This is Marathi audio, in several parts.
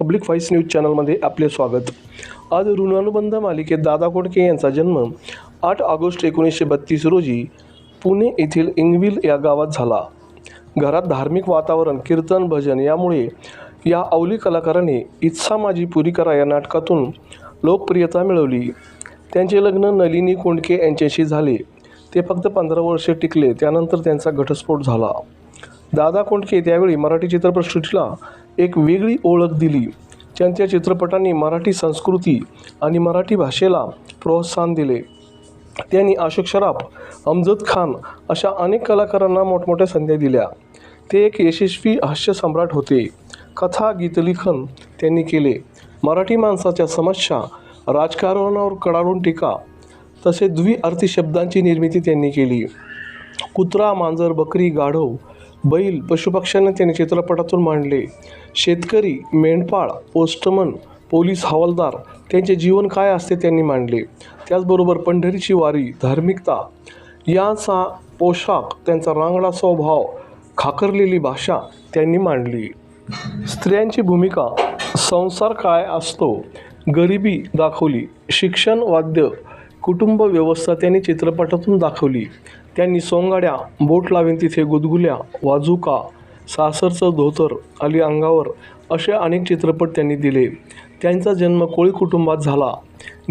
पब्लिक व्हॉइस न्यूज चॅनलमध्ये आपले स्वागत. आज ऋणानुबंध मालिकेत दादा कोडके यांचा जन्म आठ ऑगस्ट एकोणीसशे बत्तीस रोजी पुणे येथील इंगविल या गावात झाला. घरात धार्मिक वातावरण कीर्तन भजन यामुळे या अवली कलाकाराने इच्छा माझी पुरी करा या नाटकातून लोकप्रियता मिळवली. त्यांचे लग्न नलिनी कोंडके यांच्याशी झाले. ते फक्त पंधरा वर्षे टिकले. त्यानंतर त्यांचा घटस्फोट झाला. दादा कोंडके त्यावेळी मराठी चित्रपटसृष्टीला एक वेगळी ओळख दिली. त्यांच्या चित्रपटांनी मराठी संस्कृती आणि मराठी भाषेला प्रोत्साहन दिले. त्यांनी अशोक शराफ अमजद खान अशा अनेक कलाकारांना मोठमोठ्या संध्या दिल्या. ते एक यशस्वी हास्यसम्राट होते. कथा गीतलेखन त्यांनी केले. मराठी माणसाच्या समस्या राजकारणावर कडाडून टीका तसे द्विअर्थी शब्दांची निर्मिती त्यांनी केली. कुत्रा मांजर बकरी गाढव बैल पशुपक्ष्यांना त्यांनी चित्रपटातून मांडले. शेतकरी मेंढपाळ पोस्टमन पोलीस हवालदार त्यांचे जीवन काय असते त्यांनी मांडले. त्याचबरोबर पंढरीची वारी धार्मिकता यांचा पोशाख त्यांचा रांगडा स्वभाव खाकरलेली भाषा त्यांनी मांडली. स्त्रियांची भूमिका संसार काय असतो गरिबी दाखवली शिक्षण वाद्य कुटुंब व्यवस्था त्यांनी चित्रपटातून दाखवली. त्यांनी सोंगाड्या बोट लावीन तिथे गुदगुल्या वाजुका सासरचं धोतर आली अंगावर असे अनेक चित्रपट त्यांनी दिले. त्यांचा जन्म कोळी कुटुंबात झाला.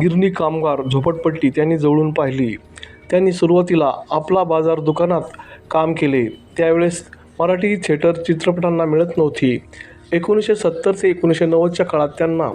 गिरणी कामगार झोपटपट्टी त्यांनी जवळून पाहिली. त्यांनी सुरुवातीला आपला बाजार दुकानात काम केले. त्यावेळेस मराठी थिएटर चित्रपटांना मिळत नव्हती. एकोणीसशे सत्तर ते एकोणीसशे नव्वदच्या काळात त्यांना